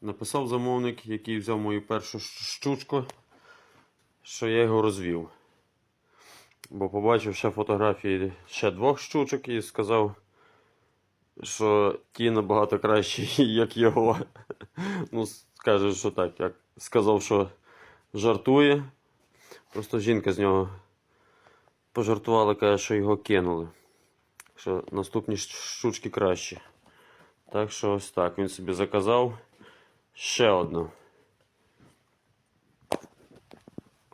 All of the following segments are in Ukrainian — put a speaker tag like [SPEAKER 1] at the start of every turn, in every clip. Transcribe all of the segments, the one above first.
[SPEAKER 1] Написав замовник, який взяв мою першу щучку, що я його розвів. Бо побачив ще фотографії ще двох щучок і сказав, що ті набагато кращі, як його. Ну, скаже, що так, як сказав, що жартує. Просто жінка з нього пожартувала, каже, що його кинули. Що наступні щучки кращі. Так що ось так. Він собі заказав ще одну.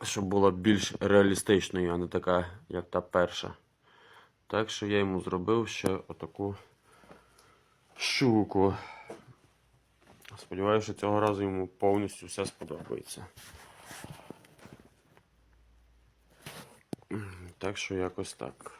[SPEAKER 1] Щоб була більш реалістичною, а не така, як та перша. Так що я йому зробив ще отаку щуку. Сподіваюся, що цього разу йому повністю все сподобається. Так що якось так.